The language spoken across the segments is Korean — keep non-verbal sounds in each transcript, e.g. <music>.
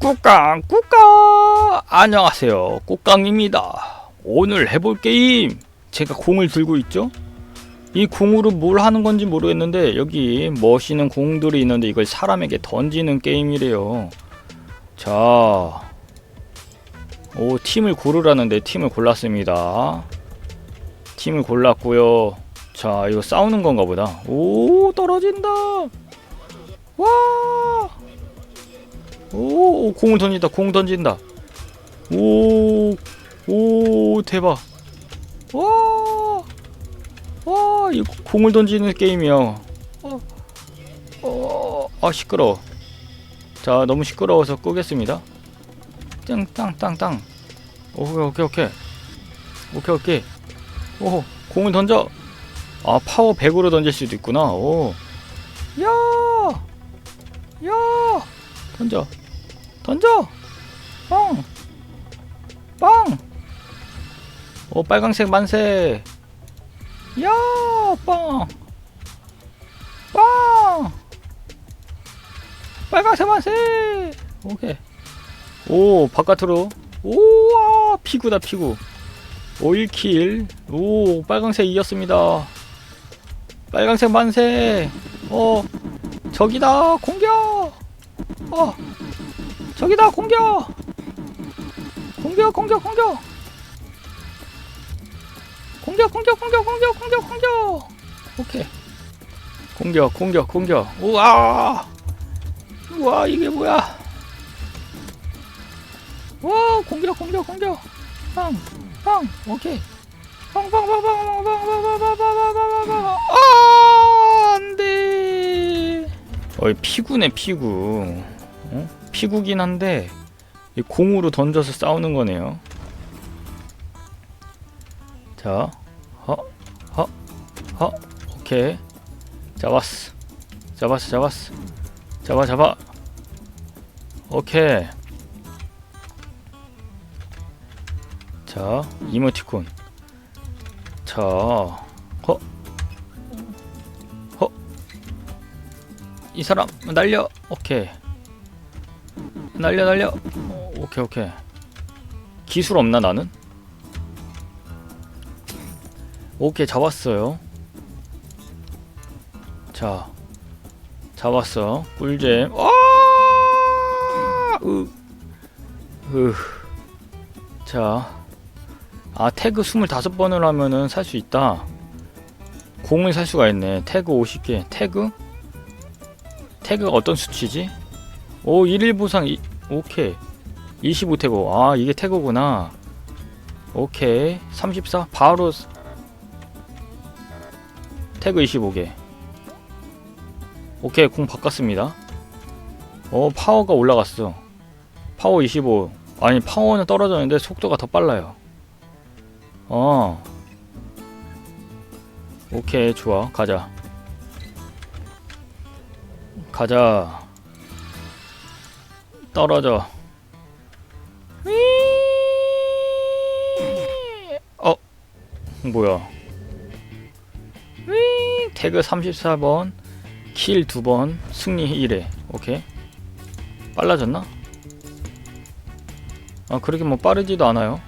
꾸깡 꾸깡 안녕하세요 꾸깡입니다 오늘 해볼 게임 제가 공을 들고 있죠 이 공으로 뭘 하는 건지 모르겠는데 여기 멋있는 공들이 있는데 이걸 사람에게 던지는 게임이래요 자 오, 팀을 고르라는데 팀을 골랐습니다. 팀을 골랐고요. 자, 이거 싸우는 건가 보다. 오, 떨어진다. 와! 오, 오, 공을 던진다. 공 던진다. 오, 오, 대박. 와! 와, 이 공을 던지는 게임이야. 어, 어, 아, 시끄러워. 자, 너무 시끄러워서 끄겠습니다. 땅 땅 땅 땅 오케이 오케이 오케이 오케이 오케이 오 공을 던져 아 파워 100으로 던질 수도 있구나 오 야 야 던져 던져! 빵빵 오 빨강색 만세! 야빵빵 빨강색 만세! 오케이. 오 바깥으로. 오와 피구다 피구. 오 1킬. 오 빨강색 이겼습니다. 빨강색 만세! 어 저기다 공격! 어 저기다 공격 공격 공격 공격 공격 공격 공격 공격 공격 공격 오케이 공격 공격 공격 우와 우와 이게 뭐야 와 공격 공격 공격 빵빵 오케이 빵빵빵빵빵빵빵빵빵빵빵빵 아 안돼 어이 피구네 피구 어? 피구긴 한데 이 공으로 던져서 싸우는 거네요 자 허, 허, 허, 오케이 잡았어 잡았어 잡았어 잡아 잡아 오케이 자, 이모티콘. 자, 허, 허. 이 사람 날려. 오케이. 날려 날려. 어, 오케이 오케이. 기술 없나 나는? 오케이 잡았어요. 자, 잡았어. 꿀잼. 아! 으, 으. 자. 아 태그 25번을 하면은 살 수 있다 공을 살 수가 있네 태그 50개 태그? 태그가 어떤 수치지? 오 1일 보상 이, 오케이. 25태그 아 이게 태그구나. 오케이. 34 바로 태그 25개. 오케이. 공 바꿨습니다. 어 파워가 올라갔어. 파워 25 아니 파워는 떨어졌는데 속도가 더 빨라요. 어. 오케이, 좋아. 가자. 가자. 떨어져. 어. 뭐야. 태그 34번, 킬 2번, 승리 1회. 오케이. 빨라졌나? 아, 그렇게 뭐 빠르지도 않아요.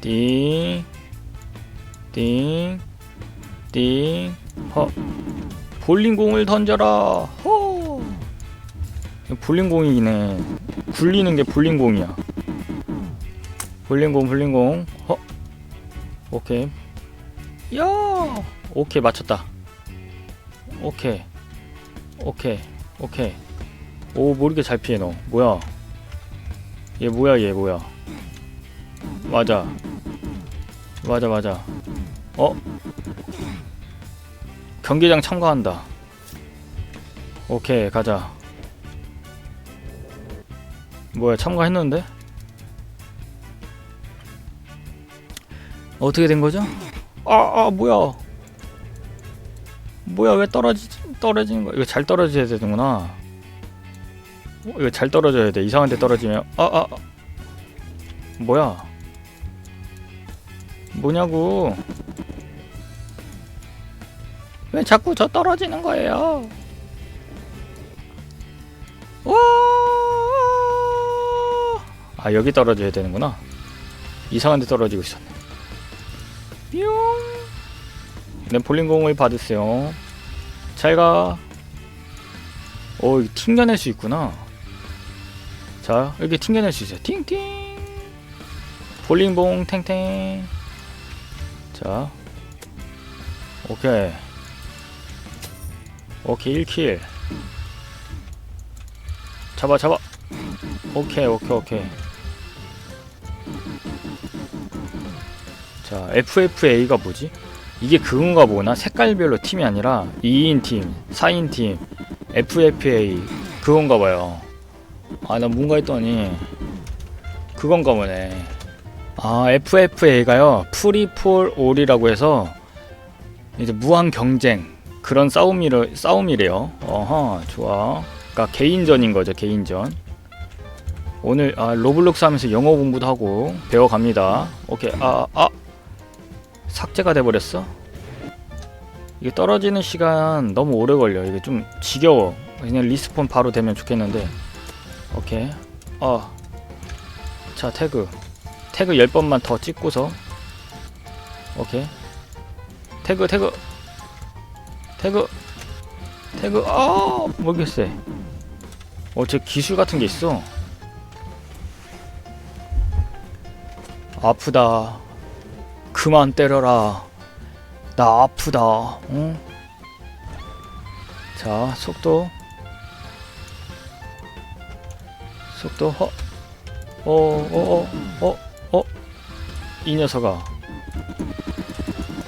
띵, 띵, 띵, 허. 볼링공을 던져라. 허. 볼링공이네. 굴리는 게 볼링공이야. 볼링공, 볼링공. 허. 오케이. 야. 오케이 맞췄다. 오케이. 오케이. 오케이. 오 모르게 잘 피해 너. 뭐야? 얘 뭐야 얘 뭐야? 맞아. 맞아 맞아 어? 경기장 참가한다 오케이 가자 뭐야 참가했는데? 어떻게 된 거죠? 아, 아 뭐야? 뭐야 왜 떨어지 떨어지는 거야? 이거 잘 떨어져야 되는구나. 어, 이거 잘 떨어져야 돼. 이상한 데 떨어지면. 아 아, 아. 뭐야? 뭐냐고. 왜 자꾸 저 떨어지는 거예요 아 여기 떨어져야 되는구나. 이상한 데 떨어지고 있었네. 뿅. 네, 볼링공을 받으세요. 잘가. 오 이거 튕겨낼 수 있구나. 자 이렇게 튕겨낼 수 있어요. 팅팅. 볼링봉 탱탱. 자. 오케이. 오케이 1킬. 잡아 잡아. 오케이 오케이 오케이 자 FFA가 뭐지? 이게 그건가 보구나. 색깔별로 팀이 아니라 2인 팀, 4인 팀 FFA 그건가 봐요. 아 나 뭔가 했더니 그건가 보네. 아 FFA가요. 프리폴 올이라고 해서 이제 무한 경쟁 그런 싸움이래, 싸움이래요. 어허 좋아. 그러니까 개인전인 거죠 개인전. 오늘 아 로블록스 하면서 영어 공부도 하고 배워갑니다. 오케이. 아 아 삭제가 돼버렸어. 이게 떨어지는 시간 너무 오래 걸려. 이게 좀 지겨워. 그냥 리스폰 바로 되면 좋겠는데. 오케이. 어 자 태그. 태그 10번만 더 찍고서. 오케이. 태그 태그. 태그. 태그. 아 모르겠어. 어 제 기술 같은 게 있어. 아프다 그만 때려라. 나 아프다. 응? 자 속도. 속도 허. 어 어 어 어 어 이 녀석아.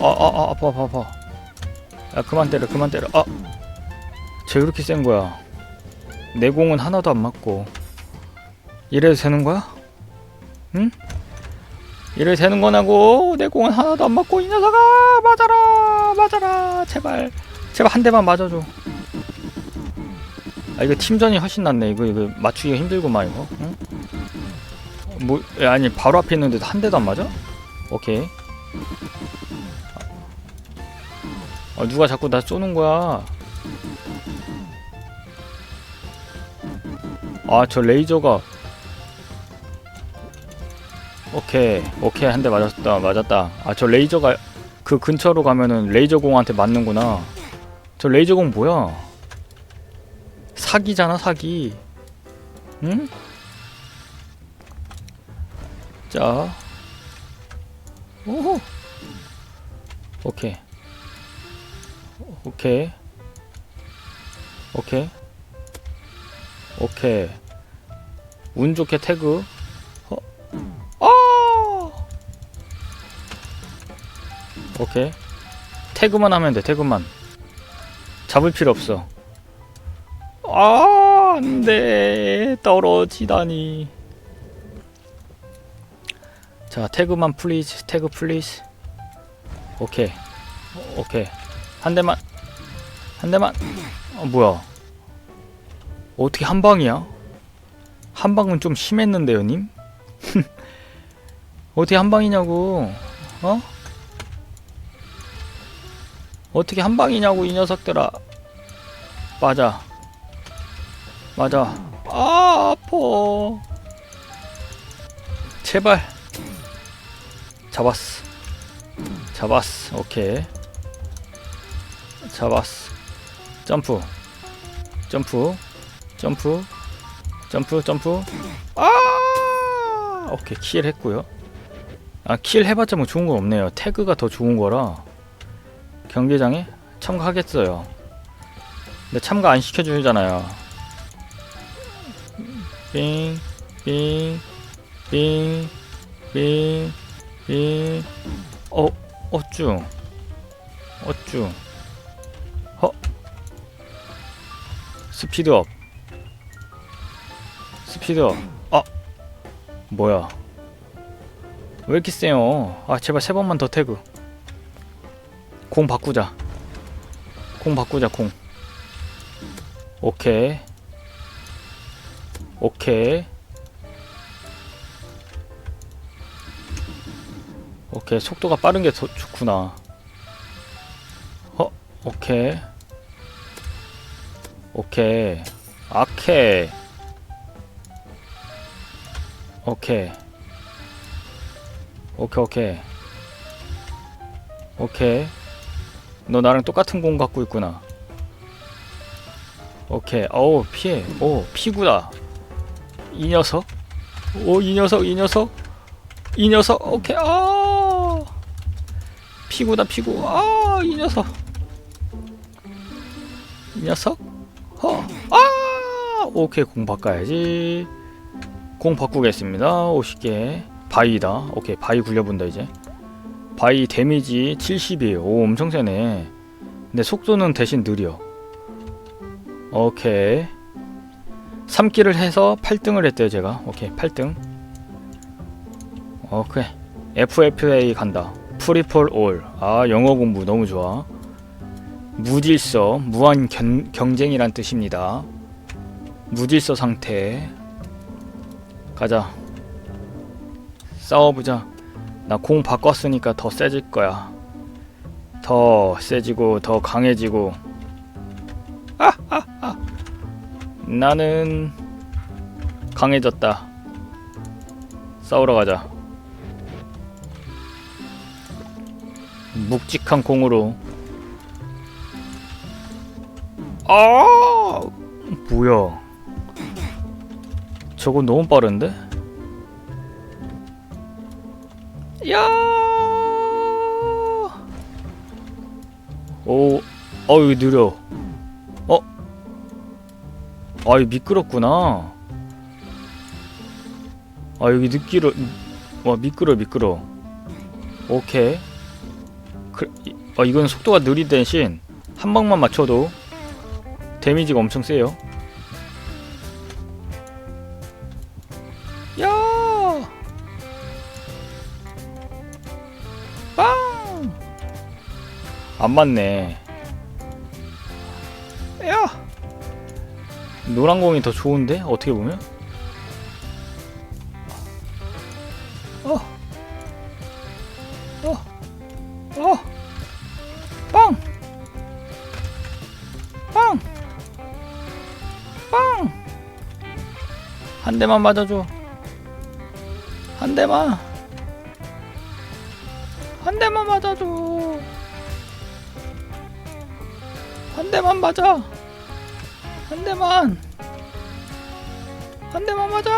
아 아 아, 아파 아파 아파. 야 그만 때려 그만 때려. 아쟤 그렇게 센 거야? 내 공은 하나도 안 맞고. 이래도 되는 거야? 응? 이래 되는 거냐고. 내 공은 하나도 안 맞고 이 녀석아 맞아라 맞아라. 제발 제발 한 대만 맞아줘. 아 이거 팀전이 훨씬 낫네. 이거 이거 맞추기가 힘들구만 이거. 응? 뭐 야, 아니 바로 앞에 있는데도 한 대도 안 맞아? 오케이. 아 누가 자꾸 나 쏘는 거야? 아 저 레이저가 오케이 오케이 한 대 맞았다 맞았다. 아 저 레이저가 그 근처로 가면은 레이저 공한테 맞는구나. 저 레이저 공 뭐야? 사기잖아 사기. 응? 자. 오호. 오케이. 오케이. 오케이. 오케이. 운 좋게 태그 오케이. 태그만 하면 돼, 태그만. 잡을 필요 없어. 아, 안 돼. 떨어지다니. 자, 태그만 플리즈, 태그 플리즈. 오케이. 오케이. 한 대만. 한 대만. 어, 뭐야. 어떻게 한 방이야? 한 방은 좀 심했는데요, 님? <laughs> 어떻게 한 방이냐고 어? 어떻게 한 방이냐고 이 녀석들아. 맞아. 맞아. 아 아파. 제발. 잡았어. 잡았어. 오케이. 잡았어. 점프. 점프. 점프. 점프. 점프. 아! 오케이. 킬 했고요. 아, 킬 해봤자 뭐 좋은 건 없네요. 태그가 더 좋은 거라 경기장에 참가하겠어요. 근데 참가 안 시켜주잖아요. 빙, 빙, 빙, 빙, 빙, 어, 어쭈, 어쭈, 허, 스피드업, 스피드업, 아, 뭐야. 왜 이렇게 세요? 아 제발 세 번만 더 태그 공 바꾸자. 공 바꾸자 공. 오케이. 오케이. 오케이 속도가 빠른 게 더 좋구나. 어 오케이. 오케이. 아케. 오케이. 오케이, 오케이. 오케이. 너 나랑 똑같은 공 갖고 있구나. 오케이. 어우, 피해. 오, 피구다. 이 녀석. 오, 이 녀석, 이 녀석. 이 녀석. 오케이. 아. 피구다, 피구. 아, 이 녀석. 이 녀석. 허. 아! 오케이, 공 바꿔야지. 공 바꾸겠습니다. 50개. 바위다. 오케이, 바위 굴려본다 이제. 바위 데미지 70이에요. 오, 엄청 세네. 근데 속도는 대신 느려. 오케이. 3기를 해서 8등을 했대요, 제가. 오케이, 8등. 오케이. FFA 간다. 프리폴 올. 아, 영어 공부 너무 좋아. 무질서, 무한 견, 경쟁이란 뜻입니다. 무질서 상태. 가자. 싸워보자. 나 공 바꿨으니까 더 세질 거야. 더 세지고 더 강해지고. <laughs> 나는 강해졌다. 싸우러 가자. 묵직한 공으로. 아, 뭐야? 저거 너무 빠른데? 야! 오, 어 여기 느려. 어? 아, 여기 미끄럽구나. 아, 여기 느끼러, 와 미끄러 미끄러. 오케이. 그, 이- 아, 이건 속도가 느린 대신 한 방만 맞춰도 데미지가 엄청 세요. 안 맞네. 야! 노란 공이 더 좋은데? 어떻게 보면? 어! 어! 어! 빵! 빵! 빵! 한 대만 맞아줘. 한 대만. 한 대만 맞아줘. 한 대만 맞아. 한 대만. 한 대만 맞아.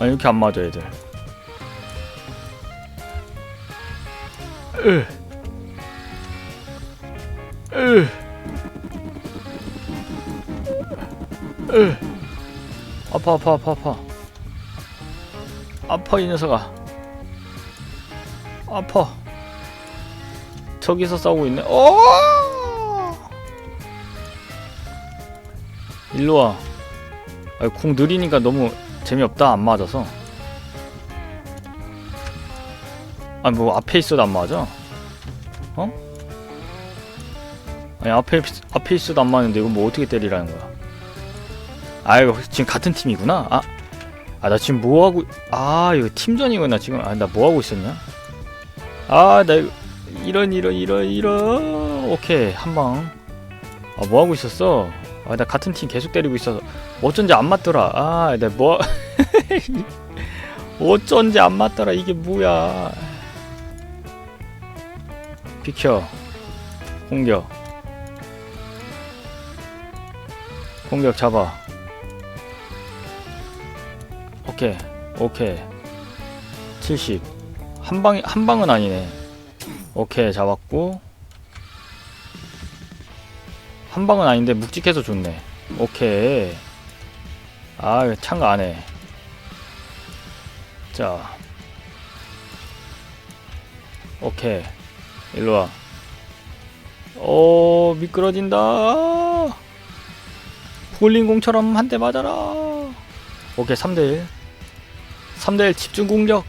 아 이렇게 안 맞아 애들. 으. 으. 으. 아파 아파 아파 아파. 아파 이 녀석아. 아파. 저기서 싸우고 있네. 어! 일로 와. 아, 공 느리니까 너무 재미없다. 안 맞아서. 아, 뭐 앞에 있어도 안 맞아. 어? 아니 앞에 앞에 있어도 안 맞는데 이거 뭐 어떻게 때리라는 거야? 아 이거 지금 같은 팀이구나. 아, 아 나 지금 뭐 하고? 아 이거 팀전이구나 지금. 아 나 뭐 하고 있었냐? 아 나 이거 이런 이런 이런 이런. 오케이 한 방. 아 뭐 하고 있었어? 아 나 같은 팀 계속 때리고 있어서 어쩐지 안 맞더라. 아 나 뭐 <laughs> 어쩐지 안 맞더라. 이게 뭐야? 비켜. 공격. 공격 잡아. 오케이. 오케이. 70. 한 방이 한 방은 아니네. 오케이. 잡았고. 한 방은 아닌데 묵직해서 좋네. 오케이. 아, 참가 안 해. 자. 오케이. 일로 와. 오, 미끄러진다. 볼링공처럼 한 대 맞아라. 오케이, 3대1. 3대1 집중 공격.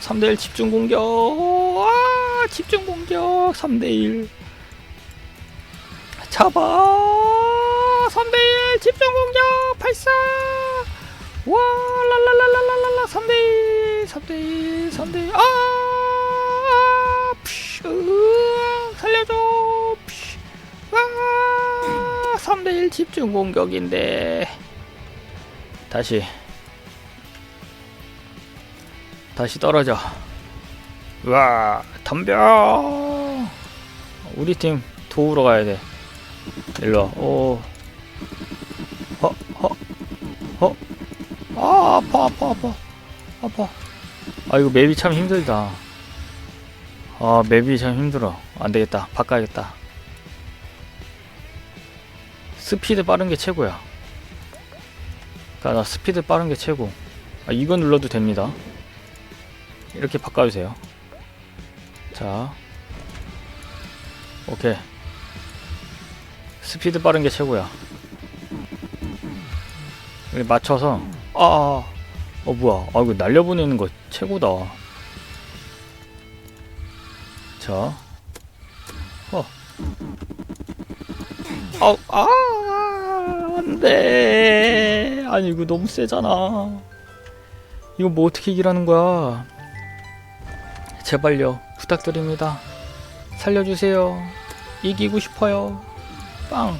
3대1 집중 공격. 아, 집중 공격. 3대1. 잡아. 3대1 집중 공격. 발사. 와, 랄랄랄랄랄라. 3대1. 3대1. 3대1. 아! 살려줘. 와! 3대1 집중 공격인데 다시 다시 떨어져 우 와 덤벼 우리 팀 도우러 가야 돼 일로 와 오. 허, 허, 허. 아, 아파, 아파, 아파. 아파. 아, 이거 맵이 참 힘들다. 아, 맵이 참 힘들어. 안 되겠다. 바꿔야겠다. 스피드 빠른 게 최고야. 그니까 나 스피드 빠른 게 최고. 아, 이거 눌러도 됩니다. 이렇게 바꿔주세요. 자. 오케이. 스피드 빠른 게 최고야. 이렇게 맞춰서 아, 아, 어 뭐야? 아 이거 날려보내는 거 최고다. 자, 어, 아, 아, 안돼. 아니 이거 너무 세잖아. 이거 뭐 어떻게 이기라는 거야? 제발요, 부탁드립니다. 살려주세요. 이기고 싶어요. 빵.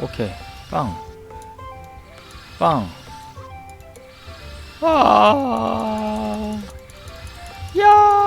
오케이, 빵. 빵. 아. 야.